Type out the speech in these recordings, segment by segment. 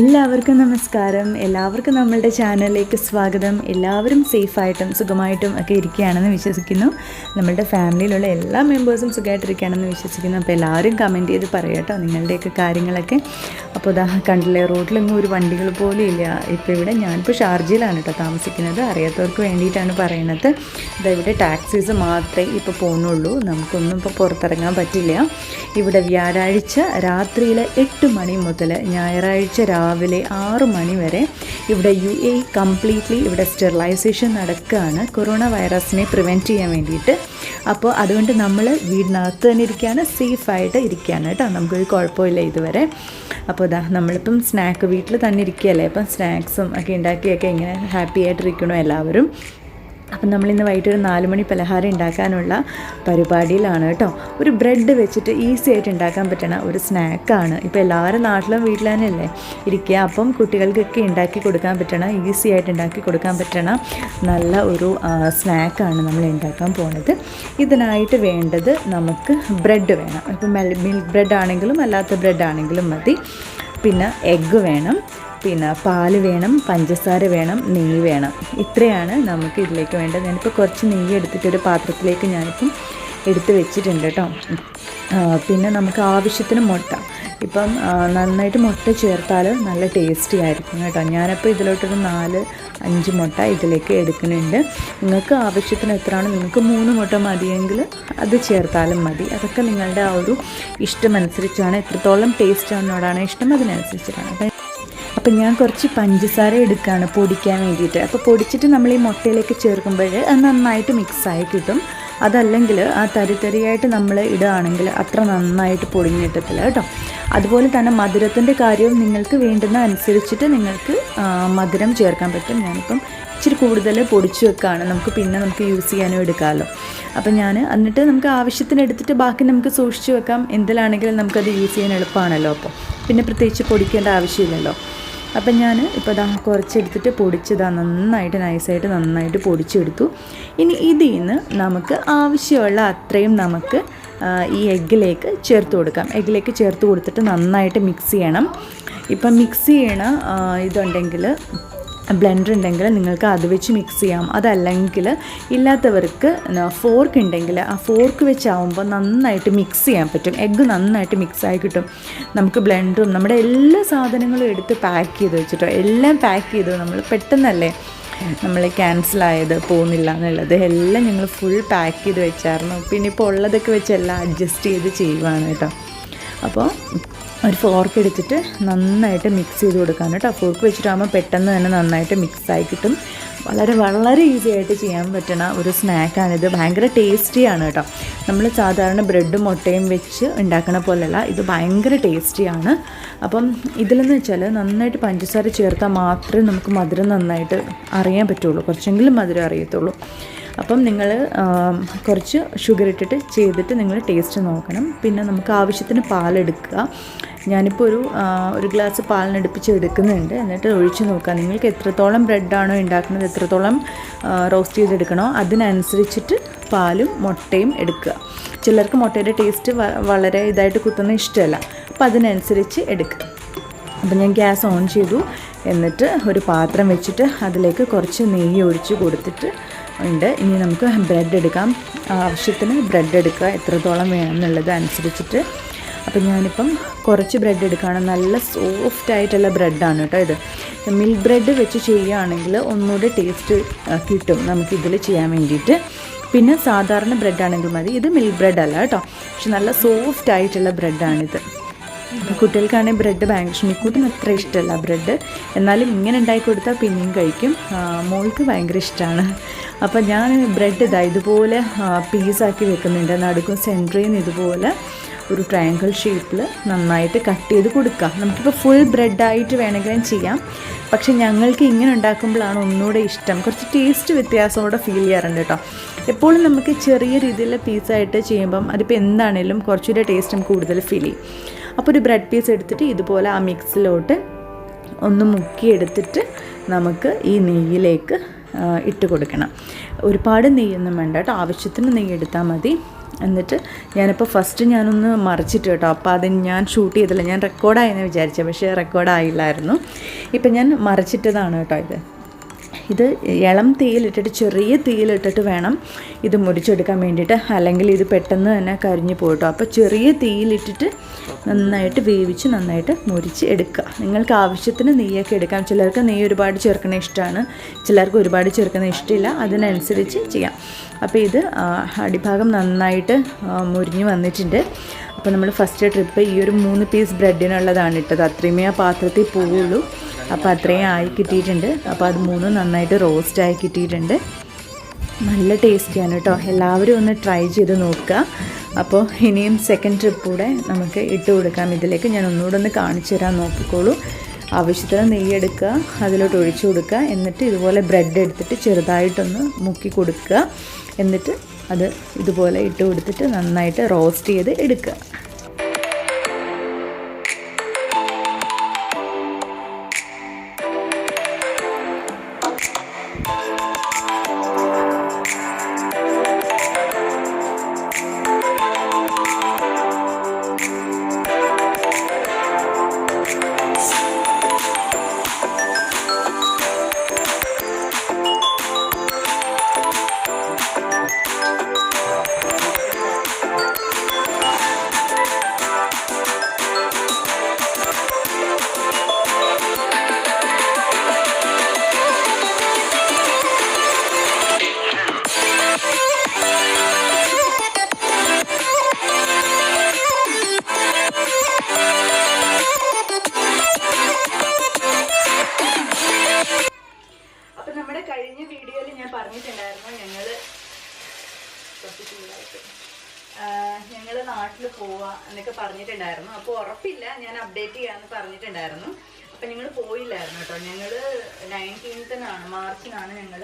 എല്ലാവർക്കും നമസ്കാരം. എല്ലാവർക്കും നമ്മളുടെ ചാനലിലേക്ക് സ്വാഗതം. എല്ലാവരും സേഫായിട്ടും സുഖമായിട്ടും ഒക്കെ ഇരിക്കുകയാണെന്ന് വിശ്വസിക്കുന്നു. നമ്മളുടെ ഫാമിലിയിലുള്ള എല്ലാ മെമ്പേഴ്സും സുഖമായിട്ടിരിക്കുകയാണെന്ന് വിശ്വസിക്കുന്നു. അപ്പോൾ എല്ലാവരും കമന്റ് ചെയ്ത് പറയട്ടോ നിങ്ങളുടെയൊക്കെ കാര്യങ്ങളൊക്കെ. അപ്പോൾ ഇതാ കണ്ടില്ലേ റോഡിലൊന്നും ഒരു വണ്ടികൾ പോലും ഇല്ല. ഇപ്പോൾ ഇവിടെ ഞാനിപ്പോൾ ഷാർജയിലാണ് കേട്ടോ താമസിക്കുന്നത്. അറിയാത്തവർക്ക് വേണ്ടിയിട്ടാണ് പറയുന്നത് ഇതാ ഇവിടെ ടാക്സീസ് മാത്രമേ ഇപ്പോൾ പോകുന്നുള്ളൂ. നമുക്കൊന്നും ഇപ്പോൾ പുറത്തിറങ്ങാൻ പറ്റില്ല. ഇവിടെ വ്യാഴാഴ്ച രാത്രിയിലെ എട്ട് മണി മുതൽ ഞായറാഴ്ച രാവിലെ ആറ് മണി വരെ ഇവിടെ യു എ കംപ്ലീറ്റ്ലി ഇവിടെ സ്റ്റെറിലൈസേഷൻ നടക്കുകയാണ്. കൊറോണ വൈറസിനെ പ്രിവെന്റ് ചെയ്യാൻ വേണ്ടിയിട്ട്. അപ്പോൾ അതുകൊണ്ട് നമ്മൾ വീടിനകത്ത് തന്നെ ഇരിക്കുകയാണ് സേഫായിട്ട് ഇരിക്കുകയാണ് കേട്ടോ. നമുക്കൊരു കുഴപ്പമില്ല ഇതുവരെ. അപ്പോൾ ഇതാ നമ്മളിപ്പം സ്നാക്ക് വീട്ടിൽ തന്നെ ഇരിക്കുകയല്ലേ? അപ്പം സ്നാക്സും ഒക്കെ ഉണ്ടാക്കിയൊക്കെ ഇങ്ങനെ ഹാപ്പി ആയിട്ടിരിക്കണോ എല്ലാവരും. അപ്പം നമ്മളിന്ന് വൈകിട്ട് ഒരു നാല് മണി പലഹാരം ഉണ്ടാക്കാനുള്ള പരിപാടിയിലാണ് കേട്ടോ. ഒരു ബ്രെഡ് വെച്ചിട്ട് ഈസി ആയിട്ട് ഉണ്ടാക്കാൻ പറ്റണ ഒരു സ്നാക്കാണ്. ഇപ്പോൾ എല്ലാവരും നാട്ടിലും വീട്ടിൽ തന്നെയല്ലേ? ഇരിക്കുക അപ്പം കുട്ടികൾക്കൊക്കെ ഉണ്ടാക്കി കൊടുക്കാൻ പറ്റണ ഈസി ആയിട്ട് ഉണ്ടാക്കി കൊടുക്കാൻ പറ്റണ നല്ല ഒരു സ്നാക്കാണ് നമ്മൾ ഉണ്ടാക്കാൻ പോണത്. ഇതിനായിട്ട് വേണ്ടത് നമുക്ക് ബ്രെഡ് വേണം. ഇപ്പം മിൽക്ക് ബ്രെഡ് ആണെങ്കിലും അല്ലാത്ത ബ്രെഡ് ആണെങ്കിലും മതി. പിന്നെ എഗ്ഗ് വേണം. പിന്നെ പാൽ വേണം പഞ്ചസാര വേണം നെയ്യ് വേണം. ഇത്രയാണ് നമുക്ക് ഇതിലേക്ക് വേണ്ടത്. ഞാനിപ്പോൾ കുറച്ച് നെയ്യ് എടുത്തിട്ട് ഒരു പാത്രത്തിലേക്ക് ഞാനിപ്പം എടുത്ത് വെച്ചിട്ടുണ്ട് കേട്ടോ. പിന്നെ നമുക്ക് ആവശ്യത്തിന് മുട്ട. ഇപ്പം നന്നായിട്ട് മുട്ട ചേർത്താൽ നല്ല ടേസ്റ്റി ആയിരിക്കും കേട്ടോ. ഞാനപ്പോൾ ഇതിലോട്ടൊരു നാല് അഞ്ച് മുട്ട ഇതിലേക്ക് എടുക്കുന്നുണ്ട്. നിങ്ങൾക്ക് ആവശ്യത്തിന് എത്രയാണ് നിങ്ങൾക്ക് മൂന്ന് മുട്ട മതിയെങ്കിൽ അത് ചേർത്താലും മതി. അതൊക്കെ നിങ്ങളുടെ ആ ഒരു ഇഷ്ടമനുസരിച്ചാണ്. എത്രത്തോളം ടേസ്റ്റ് ആണെന്നോടാണ് ഇഷ്ടം. അതിനനുസരിച്ചിട്ടാണ്. അപ്പം അപ്പം ഞാൻ കുറച്ച് പഞ്ചസാര എടുക്കുകയാണ് പൊടിക്കാൻ വേണ്ടിയിട്ട്. അപ്പോൾ പൊടിച്ചിട്ട് നമ്മൾ ഈ മുട്ടയിലേക്ക് ചേർക്കുമ്പോൾ അത് നന്നായിട്ട് മിക്സായി കിട്ടും. അതല്ലെങ്കിൽ ആ തരിതരിയായിട്ട് നമ്മൾ ഇടുകയാണെങ്കിൽ അത്ര നന്നായിട്ട് പൊടിഞ്ഞ് കിട്ടത്തില്ല കേട്ടോ. അതുപോലെ തന്നെ മധുരത്തിന്റെ കാര്യവും നിങ്ങൾക്ക് വേണ്ടുന്ന അനുസരിച്ചിട്ട് നിങ്ങൾക്ക് മധുരം ചേർക്കാൻ പറ്റും. ഞാനിപ്പം ഇച്ചിരി കൂടുതൽ പൊടിച്ചു വെക്കുകയാണ് നമുക്ക് പിന്നെ നമുക്ക് യൂസ് ചെയ്യാനും എടുക്കാമല്ലോ. അപ്പം ഞാൻ എന്നിട്ട് നമുക്ക് ആവശ്യത്തിന് എടുത്തിട്ട് ബാക്കി നമുക്ക് സൂക്ഷിച്ചു വെക്കാം. എന്തിലാണെങ്കിലും നമുക്കത് യൂസ് ചെയ്യാൻ എളുപ്പമാണല്ലോ അപ്പോൾ. പിന്നെ പ്രത്യേകിച്ച് പൊടിക്കേണ്ട ആവശ്യമില്ലല്ലോ. അപ്പം ഞാൻ ഇപ്പോൾ ഇതാ കുറച്ചെടുത്തിട്ട് പൊടിച്ചതാ നന്നായിട്ട് നൈസായിട്ട് നന്നായിട്ട് പൊടിച്ചെടുത്തു. ഇനി ഇതിൽ നിന്ന് നമുക്ക് ആവശ്യമുള്ള അത്രയും നമുക്ക് ഈ എഗ്ഗിലേക്ക് ചേർത്ത് കൊടുക്കാം. എഗ്ഗിലേക്ക് ചേർത്ത് കൊടുത്തിട്ട് നന്നായിട്ട് മിക്സ് ചെയ്യണം. ഇപ്പം മിക്സ് ചെയ്യണ ഇതുണ്ടെങ്കിൽ ബ്ലെൻഡർ ഉണ്ടെങ്കിൽ നിങ്ങൾക്ക് അത് വെച്ച് മിക്സ് ചെയ്യാം. അതല്ലെങ്കിൽ ഇല്ലാത്തവർക്ക് ഫോർക്ക് ഉണ്ടെങ്കിൽ ആ ഫോർക്ക് വെച്ചാവുമ്പോൾ നന്നായിട്ട് മിക്സ് ചെയ്യാൻ പറ്റും. എഗ്ഗ് നന്നായിട്ട് മിക്സ് ആയി കിട്ടും. നമുക്ക് ബ്ലെൻഡറും നമ്മുടെ എല്ലാ സാധനങ്ങളും എടുത്ത് പാക്ക് ചെയ്ത് വെച്ചിട്ടോ എല്ലാം പാക്ക് ചെയ്തു നമ്മൾ പെട്ടെന്നല്ലേ നമ്മൾ ക്യാൻസലായത് പോകുന്നില്ല എന്നുള്ളത്. എല്ലാം ഞങ്ങൾ ഫുൾ പാക്ക് ചെയ്ത് വെച്ചായിരുന്നു. പിന്നെ ഇപ്പോൾ ഉള്ളതൊക്കെ വെച്ച് എല്ലാം അഡ്ജസ്റ്റ് ചെയ്ത് ചെയ്യുവാണ് കേട്ടോ. അപ്പോൾ ഒരു ഫോർക്ക് എടുത്തിട്ട് നന്നായിട്ട് മിക്സ് ചെയ്ത് കൊടുക്കാൻ കേട്ടോ. ഫോർക്ക് വെച്ചിട്ടാകുമ്പോൾ പെട്ടെന്ന് തന്നെ നന്നായിട്ട് മിക്സ് ആയി കിട്ടും. വളരെ വളരെ ഈസി ആയിട്ട് ചെയ്യാൻ പറ്റുന്ന ഒരു സ്നാക്കാണിത് ഭയങ്കര ടേസ്റ്റിയാണ് കേട്ടോ. നമ്മൾ സാധാരണ ബ്രെഡും മുട്ടയും വെച്ച് ഉണ്ടാക്കണ പോലെയല്ല ഇത് ഭയങ്കര ടേസ്റ്റിയാണ് അപ്പം ഇതിലെന്ന് വെച്ചാൽ നന്നായിട്ട് പഞ്ചസാര ചേർത്താൽ മാത്രമേ നമുക്ക് മധുരം നന്നായിട്ട് അറിയാൻ പറ്റുള്ളൂ. കുറച്ചെങ്കിലും മധുരം അറിയത്തുള്ളൂ. അപ്പം നിങ്ങൾ കുറച്ച് ഷുഗർ ഇട്ടിട്ട് ചെയ്തിട്ട് നിങ്ങൾ ടേസ്റ്റ് നോക്കണം. പിന്നെ നമുക്ക് ആവശ്യത്തിന് പാലെടുക്കുക. ഞാനിപ്പോൾ ഒരു ഒരു ഗ്ലാസ് പാലിനടുപ്പിച്ച് എടുക്കുന്നുണ്ട്. എന്നിട്ട് ഒഴിച്ച് നോക്കുക. നിങ്ങൾക്ക് എത്രത്തോളം ബ്രെഡാണോ ഉണ്ടാക്കുന്നത് എത്രത്തോളം റോസ്റ്റ് ചെയ്തെടുക്കണോ അതിനനുസരിച്ചിട്ട് പാലും മുട്ടയും എടുക്കുക. ചിലർക്ക് മുട്ടയുടെ ടേസ്റ്റ് വളരെ ഇതായിട്ട് കുത്തുന്ന ഇഷ്ടമല്ല. അപ്പോൾ അതിനനുസരിച്ച് എടുക്കുക. അപ്പം ഞാൻ ഗ്യാസ് ഓൺ ചെയ്തു. എന്നിട്ട് ഒരു പാത്രം വെച്ചിട്ട് അതിലേക്ക് കുറച്ച് നെയ്യ് ഒഴിച്ച് കൊടുത്തിട്ട് ഉണ്ട്. ഇനി നമുക്ക് ബ്രെഡ് എടുക്കാം. ആവശ്യത്തിന് ബ്രെഡ് എടുക്കുക. എത്രത്തോളം വേണം എന്നുള്ളത് അനുസരിച്ചിട്ട്. അപ്പം ഞാനിപ്പം കുറച്ച് ബ്രെഡ് എടുക്കുകയാണ്. നല്ല സോഫ്റ്റ് ആയിട്ടുള്ള ബ്രെഡാണ് കേട്ടോ ഇത്. മിൽക്ക് ബ്രെഡ് വെച്ച് ചെയ്യുകയാണെങ്കിൽ ഒന്നുകൂടെ ടേസ്റ്റ് കിട്ടും നമുക്കിതിൽ ചെയ്യാൻ വേണ്ടിയിട്ട്. പിന്നെ സാധാരണ ബ്രെഡാണെങ്കിൽ മതി. ഇത് മിൽക്ക് ബ്രെഡ് അല്ല കേട്ടോ. പക്ഷെ നല്ല സോഫ്റ്റ് ആയിട്ടുള്ള ബ്രെഡാണിത് കുട്ടികൾക്കാണെങ്കിൽ ബ്രെഡ് ഭയങ്കര ഷിമിക്കൂട്ടിന് അത്ര ഇഷ്ടമല്ല ബ്രെഡ്. എന്നാലും ഇങ്ങനെ ഉണ്ടാക്കി കൊടുത്താൽ പിന്നെയും കഴിക്കും. മോൾക്ക് ഭയങ്കര ഇഷ്ടമാണ് അപ്പോൾ ഞാൻ ബ്രെഡ് ഇതാ ഇതുപോലെ പീസാക്കി വെക്കുന്നുണ്ട്. നടുക്കും സെന്ററിൽ നിന്ന് ഇതുപോലെ ഒരു ട്രയാങ്കിൾ ഷേപ്പിൽ നന്നായിട്ട് കട്ട് ചെയ്ത് കൊടുക്കുക നമുക്കിപ്പോൾ ഫുൾ ബ്രെഡായിട്ട് വേണമെങ്കിലും ചെയ്യാം. പക്ഷെ ഞങ്ങൾക്ക് ഇങ്ങനെ ഉണ്ടാക്കുമ്പോഴാണ് ഒന്നുകൂടെ ഇഷ്ടം. കുറച്ച് ടേസ്റ്റ് വ്യത്യാസം കൂടെ ഫീൽ ചെയ്യാറുണ്ട് കേട്ടോ. എപ്പോഴും നമുക്ക് ചെറിയ രീതിയിലുള്ള പീസായിട്ട് ചെയ്യുമ്പം അതിപ്പോൾ എന്താണേലും കുറച്ചുകൂടെ ടേസ്റ്റ് നമുക്ക് കൂടുതൽ ഫീൽ ചെയ്യും. അപ്പോൾ ഒരു ബ്രെഡ് പീസ് എടുത്തിട്ട് ഇതുപോലെ ആ മിക്സിലോട്ട് ഒന്ന് മുക്കിയെടുത്തിട്ട് നമുക്ക് ഈ നെയ്യിലേക്ക് ഇട്ട് കൊടുക്കണം. ഒരുപാട് നെയ്യൊന്നും വേണ്ട കേട്ടോ. ആവശ്യത്തിന് നെയ്യ് എടുത്താൽ മതി. എന്നിട്ട് ഞാനിപ്പോൾ ഫസ്റ്റ് ഞാനൊന്ന് മറിച്ചിട്ട് കേട്ടോ. അപ്പോൾ അത് ഞാൻ ഷൂട്ട് ചെയ്തില്ല. ഞാൻ റെക്കോർഡായെന്ന് വിചാരിച്ചത് പക്ഷേ റെക്കോർഡായില്ലായിരുന്നു ഇപ്പം ഞാൻ മറിച്ചിട്ടതാണ് കേട്ടോ ഇത്. ഇത് ഇളം തീയിലിട്ടിട്ട് ചെറിയ തീയിലിട്ടിട്ട് വേണം ഇത് മുരിച്ചെടുക്കാൻ വേണ്ടിയിട്ട്. അല്ലെങ്കിൽ ഇത് പെട്ടെന്ന് തന്നെ കരിഞ്ഞു പോയിട്ടോ. അപ്പോൾ ചെറിയ തീയിലിട്ടിട്ട് നന്നായിട്ട് വേവിച്ച് നന്നായിട്ട് മുറിച്ച് എടുക്കുക. നിങ്ങൾക്ക് ആവശ്യത്തിന് നെയ്യൊക്കെ എടുക്കാം. ചിലർക്ക് നെയ്യ് ഒരുപാട് ചേർക്കുന്ന ഇഷ്ടമാണ്. ചിലർക്ക് ഒരുപാട് ചേർക്കുന്ന ഇഷ്ടമില്ല. അതിനനുസരിച്ച് ചെയ്യാം. അപ്പോൾ ഇത് അടിഭാഗം നന്നായിട്ട് മുരിഞ്ഞ് വന്നിട്ടുണ്ട്. അപ്പോൾ നമ്മൾ ഫസ്റ്റ് ട്രിപ്പ് ഈ ഒരു മൂന്ന് പീസ് ബ്രെഡിനുള്ളതാണ് ഇട്ടത്. അത്രയുമേ ആ പാത്രത്തിൽ പോവുള്ളൂ. അപ്പോൾ അത്രയും ആയി കിട്ടിയിട്ടുണ്ട്. അപ്പോൾ അത് മൂന്നും നന്നായിട്ട് റോസ്റ്റ് ആയി കിട്ടിയിട്ടുണ്ട്. നല്ല ടേസ്റ്റിയാണ് കേട്ടോ എല്ലാവരും ഒന്ന് ട്രൈ ചെയ്ത് നോക്കുക. അപ്പോൾ ഇനിയും സെക്കൻഡ് ട്രിപ്പ് കൂടെ നമുക്ക് ഇട്ട് കൊടുക്കാം. ഇതിലേക്ക് ഞാൻ ഒന്നുകൂടെ ഒന്ന് കാണിച്ചു തരാൻ നോക്കിക്കോളൂ. ആവശ്യത്തിന് നെയ്യ് എടുക്കുക അതിലോട്ട് ഒഴിച്ചു കൊടുക്കുക. എന്നിട്ട് ഇതുപോലെ ബ്രെഡ് എടുത്തിട്ട് ചെറുതായിട്ടൊന്ന് മുക്കി കൊടുക്കുക. എന്നിട്ട് അത് ഇതുപോലെ ഇട്ട് കൊടുത്തിട്ട് നന്നായിട്ട് റോസ്റ്റ് ചെയ്ത് എടുക്കുക. കുറച്ച് ചൂടായിട്ട് ഞങ്ങൾ നാട്ടിൽ പോവാ എന്നൊക്കെ പറഞ്ഞിട്ടുണ്ടായിരുന്നു. അപ്പോൾ ഉറപ്പില്ല ഞാൻ അപ്ഡേറ്റ് ചെയ്യാന്ന് പറഞ്ഞിട്ടുണ്ടായിരുന്നു. അപ്പൊ ഞങ്ങൾ പോയില്ലായിരുന്നു കേട്ടോ. ഞങ്ങൾ നയന്റീൻത്തിനാണ് മാർച്ചിനാണ് ഞങ്ങൾ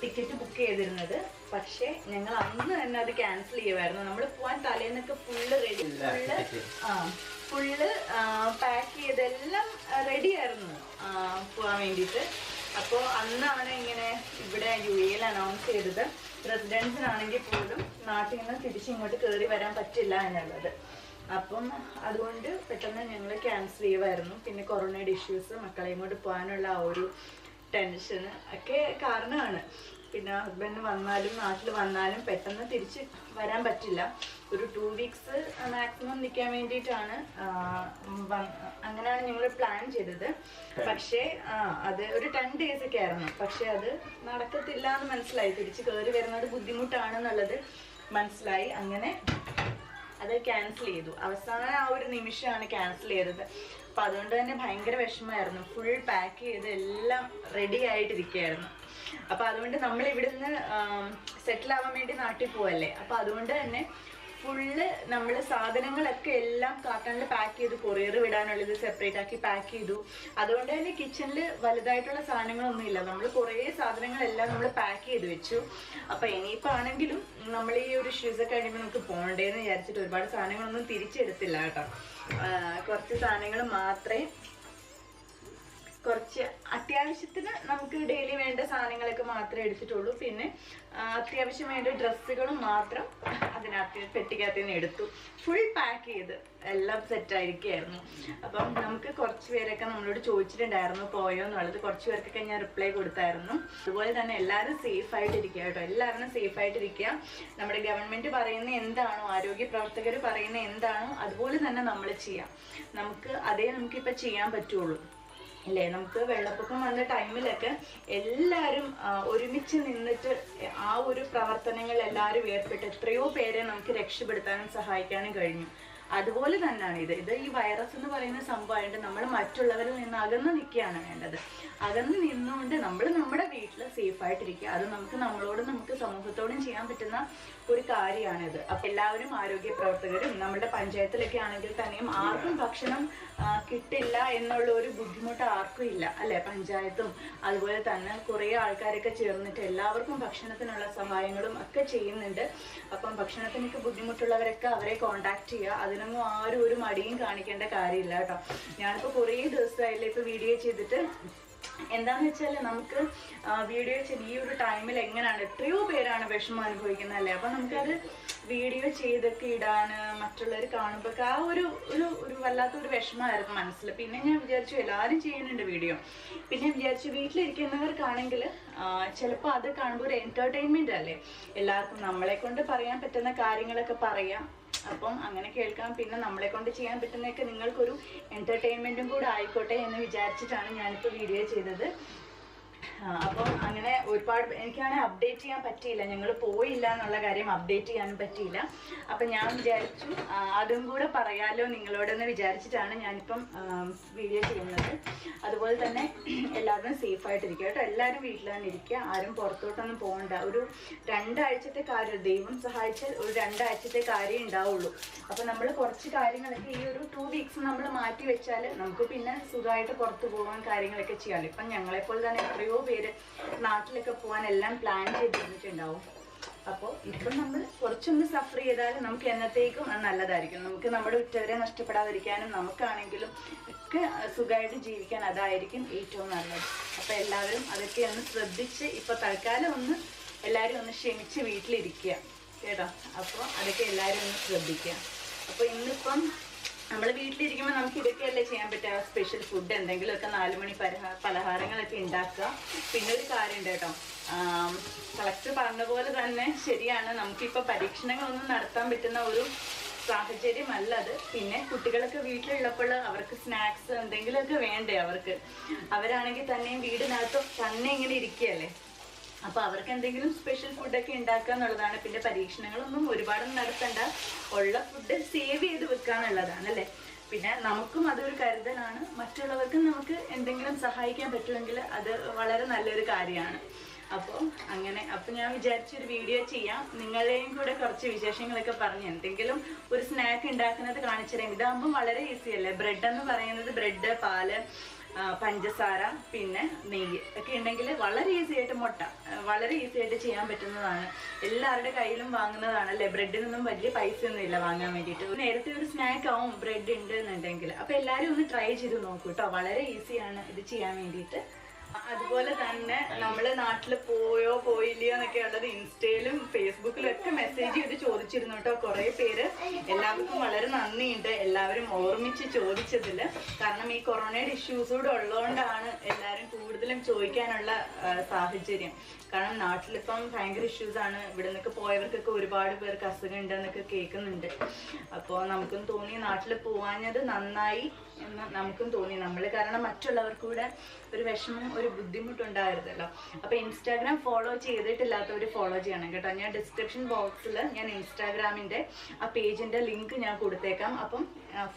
ടിക്കറ്റ് ബുക്ക് ചെയ്തിരുന്നത്. പക്ഷേ ഞങ്ങൾ അന്ന് തന്നെ അത് ക്യാൻസൽ ചെയ്യുമായിരുന്നു നമ്മൾ പോവാൻ തലേന്നൊക്കെ ഫുള്ള് റെഡി ഫുള്ള് ആ ഫുള്ള് പാക്ക് ചെയ്തെല്ലാം റെഡി ആയിരുന്നു ആ, പോവാൻ വേണ്ടിയിട്ട്. അപ്പോൾ അന്നാണ് ഇങ്ങനെ ഇവിടെ യു എയിൽ അനൗൺസ് ചെയ്തത്. റെസിഡൻസിനാണെങ്കിൽ പോലും നാട്ടിൽ നിന്ന് തിരിച്ചിങ്ങോട്ട് കയറി വരാൻ പറ്റില്ല എന്നുള്ളത്. അപ്പം അതുകൊണ്ട് പെട്ടെന്ന് ഞങ്ങൾ ക്യാൻസൽ ചെയ്യുമായിരുന്നു പിന്നെ കൊറോണയുടെ ഇഷ്യൂസ് മക്കളെയും കൊണ്ട് പോകാനുള്ള ആ ഒരു ടെൻഷന് ഒക്കെ കാരണമാണ്. പിന്നെ ഹസ്ബൻഡ് വന്നാലും നാട്ടിൽ വന്നാലും പെട്ടെന്ന് തിരിച്ച് വരാൻ പറ്റില്ല. ഒരു ടു വീക്സ് മാക്സിമം നിൽക്കാൻ വേണ്ടിയിട്ടാണ് അങ്ങനെയാണ് ഞങ്ങൾ പ്ലാൻ ചെയ്തത്. പക്ഷേ അത് ഒരു ടെൻ ഡേയ്സ് ഒക്കെ ആയിരുന്നു. പക്ഷെ അത് നടക്കത്തില്ല എന്ന് മനസ്സിലായി. തിരിച്ച് കയറി വരുന്നത് ബുദ്ധിമുട്ടാണെന്നുള്ളത് മനസ്സിലായി. അങ്ങനെ അത് ക്യാൻസൽ ചെയ്തു. അവസാന ആ ഒരു നിമിഷമാണ് ക്യാൻസൽ ചെയ്തത്. അപ്പൊ അതുകൊണ്ട് തന്നെ ഭയങ്കര വിഷമമായിരുന്നു. ഫുൾ പാക്ക് ചെയ്ത് എല്ലാം റെഡി ആയിട്ടിരിക്കുകയായിരുന്നു. അപ്പൊ അതുകൊണ്ട് നമ്മൾ ഇവിടുന്ന് സെറ്റിൽ ആവാൻ വേണ്ടി നാട്ടിൽ പോവല്ലേ? അപ്പൊ അതുകൊണ്ട് തന്നെ ഫുള്ള് നമ്മൾ സാധനങ്ങളൊക്കെ എല്ലാം കാർട്ടണിൽ പാക്ക് ചെയ്ത് കൊറിയർ വിടാനുള്ളത് സെപ്പറേറ്റ് ആക്കി പാക്ക് ചെയ്തു. അതുകൊണ്ട് തന്നെ കിച്ചണിൽ വലുതായിട്ടുള്ള സാധനങ്ങളൊന്നും ഇല്ല. നമ്മൾ കുറേ സാധനങ്ങളെല്ലാം നമ്മൾ പാക്ക് ചെയ്ത് വെച്ചു. അപ്പോൾ ഇനിയിപ്പോൾ ആണെങ്കിലും നമ്മൾ ഈ ഒരു ഷൂസ് ഒക്കെ കഴിയുമ്പോൾ നമുക്ക് പോകണ്ടേന്ന് വിചാരിച്ചിട്ട് ഒരുപാട് സാധനങ്ങളൊന്നും തിരിച്ചെടുത്തില്ല കേട്ടോ. കുറച്ച് സാധനങ്ങൾ മാത്രമേ കുറച്ച് അത്യാവശ്യത്തിന് നമുക്ക് ഡെയിലി വേണ്ട സാധനങ്ങളൊക്കെ മാത്രമേ എടുത്തിട്ടുള്ളൂ. പിന്നെ അത്യാവശ്യം വേണ്ട ഡ്രസ്സുകളും മാത്രം അതിനകത്ത് പെട്ടിക്കകത്ത് നിന്ന് എടുത്തു. ഫുൾ പാക്ക് ചെയ്ത് എല്ലാം സെറ്റ് ആയിരിക്കുകയായിരുന്നു. അപ്പം നമുക്ക് കുറച്ച് പേരൊക്കെ നമ്മളോട് ചോദിച്ചിട്ടുണ്ടായിരുന്നു പോയോ എന്നുള്ളത്. കുറച്ച് പേർക്കൊക്കെ ഞാൻ റിപ്ലൈ കൊടുത്തായിരുന്നു. അതുപോലെ തന്നെ എല്ലാവരും സേഫ് ആയിട്ടിരിക്കുക കേട്ടോ. എല്ലാവരും സേഫ് ആയിട്ടിരിക്കുക. നമ്മുടെ ഗവൺമെന്റ് പറയുന്ന എന്താണോ ആരോഗ്യ പ്രവർത്തകർ പറയുന്ന എന്താണോ അതുപോലെ തന്നെ നമ്മൾ ചെയ്യാം. നമുക്ക് അതേ നമുക്കിപ്പോൾ ചെയ്യാൻ പറ്റുള്ളൂ. ഇല്ലേ നമുക്ക് വെള്ളപ്പൊക്കം വന്ന ടൈമിലൊക്കെ എല്ലാവരും ഒരുമിച്ച് നിന്നിട്ട് ആ ഒരു പ്രവർത്തനങ്ങൾ എല്ലാവരും ഏർപ്പെട്ട് എത്രയോ പേരെ നമുക്ക് രക്ഷപ്പെടുത്താനും സഹായിക്കാനും കഴിഞ്ഞു. അതുപോലെ തന്നെയാണ് ഇത്. ഇത് ഈ വൈറസ് എന്ന് പറയുന്ന സംഭവമായിട്ട് നമ്മൾ മറ്റുള്ളവരിൽ നിന്ന് അകന്ന് നിൽക്കുകയാണ് വേണ്ടത്. അകന്ന് നിന്നുകൊണ്ട് നമ്മൾ നമ്മുടെ വീട്ടിൽ സേഫ് ആയിട്ടിരിക്കുക അത് നമുക്ക് നമ്മളോടും നമുക്ക് സമൂഹത്തോടും ചെയ്യാൻ പറ്റുന്ന ഒരു കാര്യമാണിത്. അപ്പം എല്ലാവരും ആരോഗ്യ പ്രവർത്തകരും നമ്മുടെ പഞ്ചായത്തിലൊക്കെ ആണെങ്കിൽ തന്നെയും ആർക്കും ഭക്ഷണം കിട്ടില്ല എന്നുള്ള ഒരു ബുദ്ധിമുട്ട് ആർക്കും ഇല്ല. അല്ലെ? പഞ്ചായത്തും അതുപോലെ തന്നെ കുറേ ആൾക്കാരൊക്കെ ചേർന്നിട്ട് എല്ലാവർക്കും ഭക്ഷണത്തിനുള്ള സഹായങ്ങളും ഒക്കെ ചെയ്യുന്നുണ്ട്. അപ്പം ഭക്ഷണത്തിനൊക്കെ ബുദ്ധിമുട്ടുള്ളവരൊക്കെ അവരെ കോണ്ടാക്ട് ചെയ്യുക. അതിനൊന്നും ആരും ഒരു മടിയും കാണിക്കേണ്ട കാര്യമില്ല കേട്ടോ. ഞാനിപ്പോൾ കുറേ ദിവസമായില്ലേ ഇപ്പോൾ വീഡിയോ ചെയ്തിട്ട്. എന്താന്ന് വെച്ചാൽ നമുക്ക് വീഡിയോ ചെയ്ത് ഈ ഒരു ടൈമിൽ എങ്ങനെയാണ് എത്രയോ പേരാണ് വിഷമം അനുഭവിക്കുന്നത് അല്ലേ അപ്പൊ നമുക്കത് വീഡിയോ ചെയ്തൊക്കെ ഇടാൻ മറ്റുള്ളവർ കാണുമ്പോൾ ആ ഒരു ഒരു ഒരു വല്ലാത്ത ഒരു വിഷമമായിരുന്നു മനസ്സിൽ പിന്നെ ഞാൻ വിചാരിച്ചു എല്ലാവരും ചെയ്യുന്നുണ്ട് വീഡിയോ പിന്നെ വിചാരിച്ചു വീട്ടിലിരിക്കുന്നവർക്കാണെങ്കിൽ ചിലപ്പോൾ അത് കാണുമ്പോൾ ഒരു എന്റർടൈൻമെന്റ് അല്ലേ? എല്ലാവർക്കും നമ്മളെ കൊണ്ട് പറയാൻ പറ്റുന്ന കാര്യങ്ങളൊക്കെ പറയാം. അപ്പം അങ്ങനെ കേൾക്കാം. പിന്നെ നമ്മളെ കൊണ്ട് ചെയ്യാൻ പറ്റുന്നതൊക്കെ നിങ്ങൾക്കൊരു എന്റർടൈൻമെന്റും കൂടെ ആയിക്കോട്ടെ എന്ന് വിചാരിച്ചിട്ടാണ് ഞാനിപ്പോൾ വീഡിയോ ചെയ്തത്. അപ്പം അങ്ങനെ ഒരുപാട് എനിക്കാണെങ്കിൽ അപ്ഡേറ്റ് ചെയ്യാൻ പറ്റിയില്ല. ഞങ്ങൾ പോയില്ല എന്നുള്ള കാര്യം അപ്ഡേറ്റ് ചെയ്യാനും പറ്റിയില്ല. അപ്പം ഞാൻ വിചാരിച്ചു അതും കൂടെ പറയാലോ നിങ്ങളോടെന്ന് വിചാരിച്ചിട്ടാണ് ഞാനിപ്പം വീഡിയോ ചെയ്യുന്നത്. അതുപോലെ തന്നെ എല്ലാവരും സേഫ് ആയിട്ടിരിക്കുക. കേട്ടോ എല്ലാവരും വീട്ടിലാണ് ഇരിക്കുക. ആരും പുറത്തോട്ടൊന്നും പോകണ്ട. ഒരു രണ്ടാഴ്ചത്തെ കാര്യം ദൈവം സഹായിച്ചാൽ ഒരു രണ്ടാഴ്ചത്തെ കാര്യം ഉണ്ടാവുള്ളൂ. അപ്പം നമ്മൾ കുറച്ച് കാര്യങ്ങളൊക്കെ ഈ ഒരു ടു വീക്സ് നമ്മൾ മാറ്റി വെച്ചാൽ നമുക്ക് പിന്നെ സുഖമായിട്ട് പുറത്ത് പോകാൻ കാര്യങ്ങളൊക്കെ ചെയ്യാമല്ലോ ഇപ്പം ഞങ്ങളെപ്പോലെ തന്നെ പേര് നാട്ടിലൊക്കെ പോകാൻ എല്ലാം പ്ലാൻ ചെയ്തിരുന്നിട്ടുണ്ടാവും. അപ്പോൾ ഇപ്പം നമ്മൾ കുറച്ചൊന്ന് സഫർ ചെയ്താലും നമുക്ക് എന്നത്തേക്കും നല്ലതായിരിക്കും. നമുക്ക് നമ്മുടെ ഉറ്റവരെ നഷ്ടപ്പെടാതിരിക്കാനും നമുക്കാണെങ്കിലും ഒക്കെ സുഖമായിട്ട് ജീവിക്കാൻ അതായിരിക്കും ഏറ്റവും നല്ലത്. അപ്പോൾ എല്ലാവരും അതൊക്കെ ഒന്ന് ശ്രദ്ധിച്ച് ഇപ്പോൾ തൽക്കാലം ഒന്ന് എല്ലാവരും ഒന്ന് ക്ഷമിച്ച് വീട്ടിലിരിക്കുക. കേട്ടോ? അപ്പോൾ അതൊക്കെ എല്ലാവരും ഒന്ന് ശ്രദ്ധിക്കുക. അപ്പോൾ ഇന്നിപ്പം നമ്മൾ വീട്ടിലിരിക്കുമ്പോൾ നമുക്ക് ഇതൊക്കെയല്ലേ ചെയ്യാൻ പറ്റുക? സ്പെഷ്യൽ ഫുഡ് എന്തെങ്കിലുമൊക്കെ നാല് മണി പലഹാ പലഹാരങ്ങളൊക്കെ ഉണ്ടാക്കുക. പിന്നെ ഒരു കാര്യമുണ്ട് കേട്ടോ. കളക്ടർ പറഞ്ഞ പോലെ തന്നെ ശരിയാണ്. നമുക്കിപ്പോൾ പരീക്ഷണങ്ങളൊന്നും നടത്താൻ പറ്റുന്ന ഒരു സാഹചര്യമല്ല അത്. പിന്നെ കുട്ടികളൊക്കെ വീട്ടിലുള്ളപ്പോൾ അവർക്ക് സ്നാക്സ് എന്തെങ്കിലുമൊക്കെ വേണ്ടേ അവർക്ക്? അവരാണെങ്കിൽ തന്നെയും വീടിനകത്ത് തന്നെ ഇങ്ങനെ ഇരിക്കുകയല്ലേ? അപ്പൊ അവർക്ക് എന്തെങ്കിലും സ്പെഷ്യൽ ഫുഡൊക്കെ ഉണ്ടാക്കുക എന്നുള്ളതാണ്. പിന്നെ പരീക്ഷണങ്ങളൊന്നും ഒരുപാട് നടത്തണ്ട. ഉള്ള ഫുഡ് സേവ് ചെയ്ത് വെക്കുക എന്നുള്ളതാണ് പിന്നെ നമുക്കും അതൊരു കരുതലാണ്. മറ്റുള്ളവർക്കും നമുക്ക് എന്തെങ്കിലും സഹായിക്കാൻ പറ്റുമെങ്കിൽ അത് വളരെ നല്ലൊരു കാര്യമാണ്. അപ്പോൾ അങ്ങനെ അപ്പോൾ ഞാൻ വിചാരിച്ചൊരു വീഡിയോ ചെയ്യാം. നിങ്ങളെയും കൂടെ കുറച്ച് വിശേഷങ്ങളൊക്കെ പറഞ്ഞ് എന്തെങ്കിലും ഒരു സ്നാക്ക് ഉണ്ടാക്കുന്നത് കാണിച്ചു തരാം ഇതാകുമ്പോൾ വളരെ ഈസി അല്ലേ? ബ്രെഡ് എന്ന് പറയുന്നത് ബ്രെഡ് പാൽ പഞ്ചസാര പിന്നെ നെയ്യ് ഒക്കെ ഉണ്ടെങ്കിൽ വളരെ ഈസി ആയിട്ട് മുട്ട. വളരെ ഈസി ആയിട്ട് ചെയ്യാൻ പറ്റുന്നതാണ്. എല്ലാവരുടെ കയ്യിലും വാങ്ങുന്നതാണ് അല്ലേ ബ്രെഡിനൊന്നും വലിയ പൈസ ഒന്നും ഇല്ല വാങ്ങാൻ വേണ്ടിയിട്ട്. നേരത്തെ ഒരു സ്നാക്ക് ആവും ബ്രെഡ് ഉണ്ട് എന്നുണ്ടെങ്കിൽ അപ്പൊ എല്ലാവരും ഒന്ന് ട്രൈ ചെയ്ത് നോക്കൂ കേട്ടോ വളരെ ഈസിയാണ് ഇത് ചെയ്യാൻ വേണ്ടിയിട്ട്. അതുപോലെ തന്നെ നമ്മൾ നാട്ടിൽ പോയോ പോയില്ലയോ എന്നൊക്കെ ഉള്ളത് ഇൻസ്റ്റയിലും ഫേസ്ബുക്കിലും ഒക്കെ മെസ്സേജ് ചെയ്ത് ചോദിച്ചിരുന്നു കേട്ടോ. കുറെ പേര് എല്ലാവർക്കും വളരെ നന്ദിയുണ്ട്. എല്ലാവരും ഓർമ്മിച്ച് ചോദിച്ചതിൽ. കാരണം ഈ കൊറോണയുടെ ഇഷ്യൂസ് കൂടെ ഉള്ളതുകൊണ്ടാണ് എല്ലാവരും കൂടുതലും ചോദിക്കാനുള്ള സാഹചര്യം. കാരണം നാട്ടിലിപ്പം ഭയങ്കര ഇഷ്യൂസ് ആണ്. ഇവിടെ നിന്നൊക്കെ പോയവർക്കൊക്കെ ഒരുപാട് പേർക്ക് അസുഖം ഉണ്ടെന്നൊക്കെ കേൾക്കുന്നുണ്ട്. അപ്പോൾ നമുക്കും തോന്നി നാട്ടിൽ പോവാഞ്ഞത് നന്നായി എന്ന് നമുക്കും തോന്നി. നമ്മൾ കാരണം മറ്റുള്ളവർക്ക് കൂടെ ഒരു വിഷമം ഒരു ബുദ്ധിമുട്ടുണ്ടായിരുന്നല്ലോ. അപ്പോൾ ഇൻസ്റ്റാഗ്രാം ഫോളോ ചെയ്തിട്ടില്ലാത്തവർ ഫോളോ ചെയ്യണം കേട്ടോ. ഞാൻ ഡിസ്ക്രിപ്ഷൻ ബോക്സിൽ ഞാൻ ഇൻസ്റ്റാഗ്രാമിന്റെ ആ പേജിന്റെ ലിങ്ക് ഞാൻ കൊടുത്തേക്കാം. അപ്പം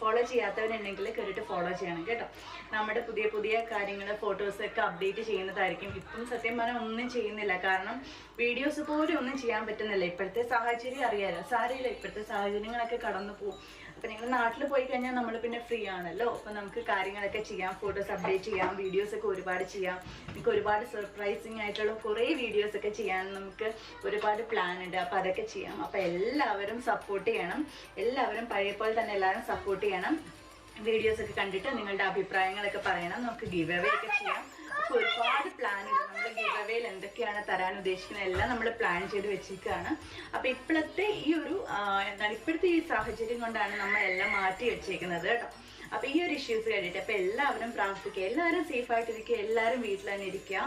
ഫോളോ ചെയ്യാത്തവരുണ്ടെങ്കിൽ കയറിയിട്ട് ഫോളോ ചെയ്യണം കേട്ടോ. നമ്മുടെ പുതിയ പുതിയ കാര്യങ്ങൾ ഫോട്ടോസൊക്കെ അപ്ഡേറ്റ് ചെയ്യുന്നതായിരിക്കും. ഇപ്പം സത്യം പറഞ്ഞാൽ ഒന്നും ചെയ്യുന്നില്ല. കാരണം വീഡിയോസ് പോലും ഒന്നും ചെയ്യാൻ പറ്റുന്നില്ല. ഇപ്പോഴത്തെ സാഹചര്യം അറിയാലോ. സാരിയില്ല ഇപ്പോഴത്തെ സാഹചര്യങ്ങളൊക്കെ കടന്നു പോകും അപ്പം നിങ്ങൾ നാട്ടിൽ പോയി കഴിഞ്ഞാൽ നമ്മൾ പിന്നെ ഫ്രീ ആണല്ലോ. അപ്പം നമുക്ക് കാര്യങ്ങളൊക്കെ ചെയ്യാം. ഫോട്ടോസ് അപ്ഡേറ്റ് ചെയ്യാം. വീഡിയോസ് ഒക്കെ ഒരുപാട് ചെയ്യാം. നമുക്ക് ഒരുപാട് സർപ്രൈസിങ് ആയിട്ടുള്ള കുറേ വീഡിയോസ് ഒക്കെ ചെയ്യാൻ നമുക്ക് ഒരുപാട് പ്ലാൻ ഉണ്ട്. അപ്പൊ അതൊക്കെ ചെയ്യാം. അപ്പൊ എല്ലാവരും സപ്പോർട്ട് ചെയ്യണം. എല്ലാവരും പഴയ പോലെ തന്നെ എല്ലാവരും സപ്പോർട്ട് ചെയ്യണം. വീഡിയോസ് ഒക്കെ കണ്ടിട്ട് നിങ്ങളുടെ അഭിപ്രായങ്ങളൊക്കെ പറയണം. നമുക്ക് ഗീവ് അവേ ഒക്കെ ചെയ്യാം. നമുക്ക് ഒരുപാട് പ്ലാൻ ഉണ്ട് നമ്മൾ ഗിവ് എന്തൊക്കെയാണ് തരാൻ ഉദ്ദേശിക്കുന്നത് എല്ലാം നമ്മൾ പ്ലാൻ ചെയ്ത് വെച്ചിരിക്കുകയാണ്. അപ്പൊ ഇപ്പോഴത്തെ ഈ ഒരു എന്താണ് ഇപ്പോഴത്തെ ഈ സാഹചര്യം കൊണ്ടാണ് നമ്മൾ എല്ലാം മാറ്റി വെച്ചേക്കുന്നത് കേട്ടോ. അപ്പൊ ഈ ഒരു ഇഷ്യൂസ് കഴിഞ്ഞിട്ട് അപ്പൊ എല്ലാവരും പ്രാർത്ഥിക്കുക എല്ലാവരും സേഫ് ആയിട്ടിരിക്കുക എല്ലാവരും വീട്ടിൽ തന്നെ ഇരിക്കുക.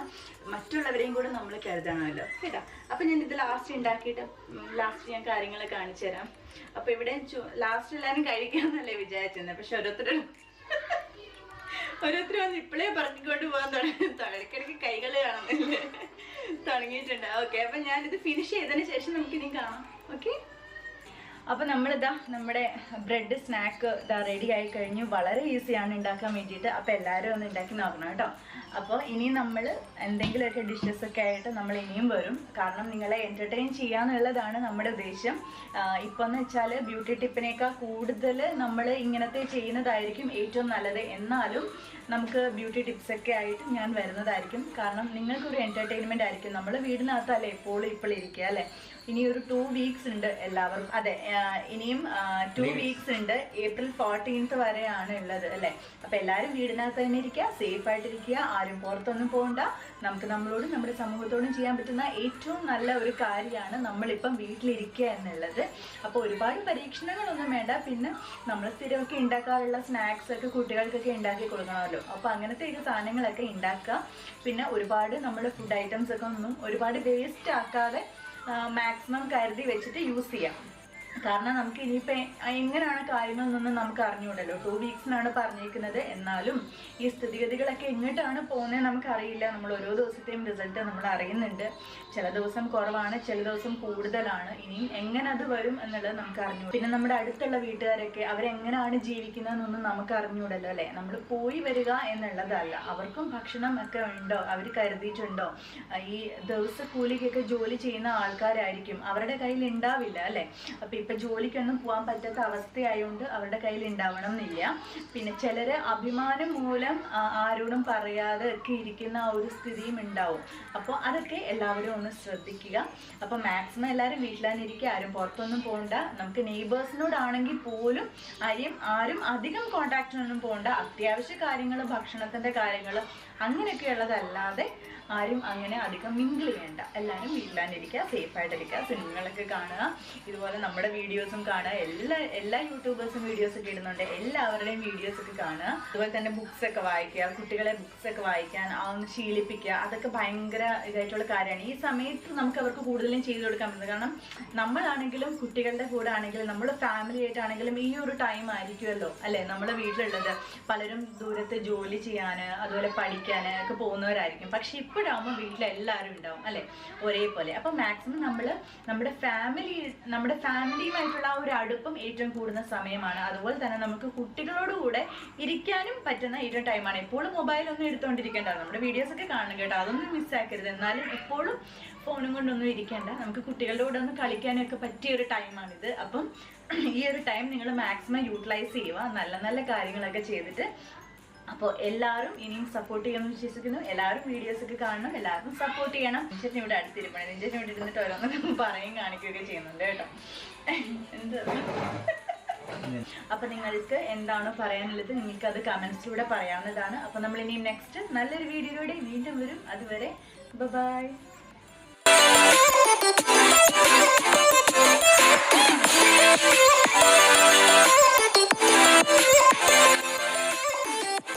മറ്റുള്ളവരെയും കൂടെ നമ്മൾ കരുതണമല്ലോ കേട്ടോ. അപ്പൊ ഞാൻ ഇത് ലാസ്റ്റ് ഉണ്ടാക്കിയിട്ട് ലാസ്റ്റ് ഞാൻ കാര്യങ്ങൾ കാണിച്ചു തരാം. അപ്പൊ ഇവിടെ ലാസ്റ്റ് എല്ലാവരും കഴിക്കാന്നല്ലേ വിചാരിച്ചിരുന്നത് പക്ഷെ ഓരോരുത്തരും ഓരോരുത്തർ വന്ന് ഇപ്പോഴേ പറഞ്ഞുകൊണ്ട് പോകാൻ തുടങ്ങി. ഇടയ്ക്കിടയ്ക്ക് കൈകൾ കാണുന്നില്ലേ. തുടങ്ങിയിട്ടുണ്ട്. ഓക്കെ അപ്പൊ ഞാനിത് ഫിനിഷ് ചെയ്തതിന് ശേഷം നമുക്കിനി കാണാം. ഓക്കെ അപ്പോൾ നമ്മളിതാ നമ്മുടെ ബ്രെഡ് സ്നാക്ക് ഇതാ റെഡി ആയി കഴിഞ്ഞു. വളരെ ഈസിയാണ് ഉണ്ടാക്കാൻ വേണ്ടിയിട്ട്. അപ്പോൾ എല്ലാവരും ഒന്ന് ഉണ്ടാക്കി നോക്കണം കേട്ടോ. അപ്പോൾ ഇനി നമ്മൾ എന്തെങ്കിലുമൊക്കെ ഡിഷസ് ഒക്കെ ആയിട്ട് നമ്മൾ ഇനിയും വരും. കാരണം നിങ്ങളെ എന്റർടൈൻ ചെയ്യാന്നുള്ളതാണ് നമ്മുടെ ഉദ്ദേശം. ഇപ്പോൾ എന്ന് വെച്ചാൽ ബ്യൂട്ടി ടിപ്പിനേക്കാൾ കൂടുതൽ നമ്മൾ ഇങ്ങനത്തെ ചെയ്യുന്നതായിരിക്കും ഏറ്റവും നല്ലത്. എന്നാലും നമുക്ക് ബ്യൂട്ടി ടിപ്സ് ഒക്കെ ആയിട്ട് ഞാൻ വരുന്നതായിരിക്കും. കാരണം നിങ്ങൾക്കൊരു എന്റർടൈൻമെന്റ് ആയിരിക്കും. നമ്മൾ വീടിനകത്തല്ലേ എപ്പോഴും ഇപ്പോൾ ഇരിക്കുക അല്ലേ? ഇനി ഒരു ടു വീക്സ് ഉണ്ട് എല്ലാവർക്കും. അതെ ഇനിയും ടു വീക്സ് ഉണ്ട്. ഏപ്രിൽ ഫോർട്ടീൻത്ത് വരെയാണ് ഉള്ളത് അല്ലേ? അപ്പൊ എല്ലാരും വീടിനകത്ത് തന്നെ ഇരിക്കുക സേഫ് ആയിട്ടിരിക്കുക ആരും പുറത്തൊന്നും പോകണ്ട നമുക്ക് നമ്മളോടും നമ്മുടെ സമൂഹത്തോടും ചെയ്യാൻ പറ്റുന്ന ഏറ്റവും നല്ല ഒരു കാര്യമാണ് നമ്മളിപ്പം വീട്ടിലിരിക്കുക എന്നുള്ളത്. അപ്പോൾ ഒരുപാട് പരീക്ഷണങ്ങളൊന്നും വേണ്ട. പിന്നെ നമ്മൾ സ്ഥിരമൊക്കെ ഉണ്ടാക്കാറുള്ള സ്നാക്സ് ഒക്കെ കുട്ടികൾക്കൊക്കെ ഉണ്ടാക്കി കൊടുക്കണമല്ലോ. അപ്പോൾ അങ്ങനത്തെ ഒരു സാധനങ്ങളൊക്കെ ഉണ്ടാക്കുക. പിന്നെ ഒരുപാട് നമ്മുടെ ഫുഡ് ഐറ്റംസ് ഒക്കെ ഒന്നും ഒരുപാട് വേസ്റ്റ് ആക്കാതെ മാക്സിമം കരുതി വെച്ചിട്ട് യൂസ് ചെയ്യാം. കാരണം നമുക്ക് ഇനിയിപ്പോൾ എങ്ങനെയാണ് കാര്യങ്ങളെന്നൊന്നും നമുക്ക് അറിഞ്ഞുകൂടല്ലോ ടു വീക്സിനാണ് പറഞ്ഞിരിക്കുന്നത്. എന്നാലും ഈ സ്ഥിതിഗതികളൊക്കെ എങ്ങോട്ടാണ് പോകുന്നത് നമുക്കറിയില്ല. നമ്മൾ ഓരോ ദിവസത്തെയും റിസൾട്ട് നമ്മൾ അറിയുന്നുണ്ട്. ചില ദിവസം കുറവാണ് ചില ദിവസം കൂടുതലാണ്. ഇനിയും എങ്ങനെ അത് വരും എന്നുള്ളത് നമുക്ക് അറിഞ്ഞു പിന്നെ നമ്മുടെ അടുത്തുള്ള വീട്ടുകാരൊക്കെ അവരെങ്ങനെയാണ് ജീവിക്കുന്നതെന്നൊന്നും നമുക്ക് അറിഞ്ഞുകൂടല്ലോ അല്ലേ? നമ്മൾ പോയി വരിക എന്നുള്ളതല്ല. അവർക്കും ഭക്ഷണം ഒക്കെ ഉണ്ടോ? അവർ കരുതിയിട്ടുണ്ടോ? ഈ ദിവസക്കൂലിക്കൊക്കെ ജോലി ചെയ്യുന്ന ആൾക്കാരായിരിക്കും. അവരുടെ കയ്യിൽ ഉണ്ടാവില്ല അല്ലേ? അപ്പൊ ഇപ്പൊ ജോലിക്കൊന്നും പോകാൻ പറ്റാത്ത അവസ്ഥയായതുകൊണ്ട് അവരുടെ കയ്യിൽ ഉണ്ടാവണം എന്നില്ല പിന്നെ ചിലര് അഭിമാനം മൂലം ആരോടും പറയാതെ ഒക്കെ ഇരിക്കുന്ന ആ ഒരു സ്ഥിതിയും ഉണ്ടാവും. അപ്പോൾ അതൊക്കെ എല്ലാവരും ഒന്ന് ശ്രദ്ധിക്കുക. അപ്പൊ മാക്സിമം എല്ലാവരും വീട്ടിലാണിരിക്കുക. ആരും പുറത്തൊന്നും പോകണ്ട നമുക്ക് നെയ്ബേഴ്സിനോടാണെങ്കിൽ പോലും ആരും ആരും അധികം കോണ്ടാക്റ്റിനൊന്നും പോകണ്ട അത്യാവശ്യ കാര്യങ്ങൾ ഭക്ഷണത്തിന്റെ കാര്യങ്ങൾ അങ്ങനെയൊക്കെയുള്ളതല്ലാതെ ആരും അങ്ങനെ അധികം മിങ്കിൾ ചെയ്യണ്ട. എല്ലാവരും വീട്ടിലാണ്ടിരിക്കുക സേഫ് ആയിട്ടിരിക്കുക സിനിമകളൊക്കെ കാണുക ഇതുപോലെ നമ്മുടെ വീഡിയോസും കാണുക എല്ലാ എല്ലാ യൂട്യൂബേഴ്സും വീഡിയോസ് ഒക്കെ ഇടുന്നുണ്ട്. എല്ലാവരുടെയും വീഡിയോസ് ഒക്കെ കാണുക. അതുപോലെ തന്നെ ബുക്സ് ഒക്കെ വായിക്കുക കുട്ടികളെ ബുക്സ് ഒക്കെ വായിക്കാൻ ഒന്ന് ശീലിപ്പിക്കുക അതൊക്കെ ഭയങ്കര ഇതായിട്ടുള്ള കാര്യമാണ്. ഈ സമയത്ത് നമുക്ക് അവർക്ക് കൂടുതലും ചെയ്തു കൊടുക്കാൻ പറ്റുന്നത്. കാരണം നമ്മളാണെങ്കിലും കുട്ടികളുടെ കൂടെ ആണെങ്കിലും നമ്മുടെ ഫാമിലി ആയിട്ടാണെങ്കിലും ഈ ഒരു ടൈം ആയിരിക്കുമല്ലോ അല്ലെ? നമ്മുടെ വീട്ടിലുള്ളത്. പലരും ദൂരത്ത് ജോലി ചെയ്യാൻ അതുപോലെ പഠിക്കാൻ ഒക്കെ പോകുന്നവരായിരിക്കും. പക്ഷെ ഇപ്പോഴാകുമ്പോൾ വീട്ടിലെല്ലാവരും ഉണ്ടാവും അല്ലെ? ഒരേപോലെ. അപ്പൊ മാക്സിമം നമ്മൾ നമ്മുടെ ഫാമിലി നമ്മുടെ ഫാമിലിയുമായിട്ടുള്ള ആ ഒരു അടുപ്പം ഏറ്റവും കൂടുന്ന സമയമാണ്. അതുപോലെ തന്നെ നമുക്ക് കുട്ടികളോട് കൂടെ ഇരിക്കാനും പറ്റുന്ന ഏറ്റവും ടൈമാണ് എപ്പോഴും മൊബൈലൊന്നും എടുത്തുകൊണ്ടിരിക്കേണ്ട നമ്മുടെ വീഡിയോസ് ഒക്കെ കാണണം കേട്ടോ. അതൊന്നും മിസ്സാക്കരുത് എന്നാലും എപ്പോഴും ഫോണും കൊണ്ടൊന്നും ഇരിക്കേണ്ട. നമുക്ക് കുട്ടികളുടെ കൂടെ ഒന്ന് കളിക്കാനൊക്കെ പറ്റിയ ഒരു ടൈമാണിത് അപ്പം ഈ ഒരു ടൈം നിങ്ങൾ മാക്സിമം യൂട്ടിലൈസ് ചെയ്യുക. നല്ല നല്ല കാര്യങ്ങളൊക്കെ ചെയ്തിട്ട് അപ്പോൾ എല്ലാവരും ഇനിയും സപ്പോർട്ട് ചെയ്യുമെന്ന് വിശ്വസിക്കുന്നു. എല്ലാവരും വീഡിയോസ് ഒക്കെ കാണണം. എല്ലാവരും സപ്പോർട്ട് ചെയ്യണം. നിഞ്ചറ്റിന് ഇവിടെ അടുത്തിരിപ്പണം നിഞ്ചറ്റിന് ഇവിടെ ഇരുന്നിട്ട് ഓരോന്നും പറയും കാണിക്കുകയൊക്കെ ചെയ്യുന്നുണ്ട് കേട്ടോ. എന്താ? അപ്പൊ നിങ്ങൾക്ക് എന്താണോ പറയാനുള്ളത് നിങ്ങൾക്ക് അത് കമന്റ്സിലൂടെ പറയാവുന്നതാണ്. അപ്പൊ നമ്മൾ ഇനിയും നെക്സ്റ്റ് നല്ലൊരു വീഡിയോയിലൂടെ വീണ്ടും വരും. അതുവരെ ബൈ.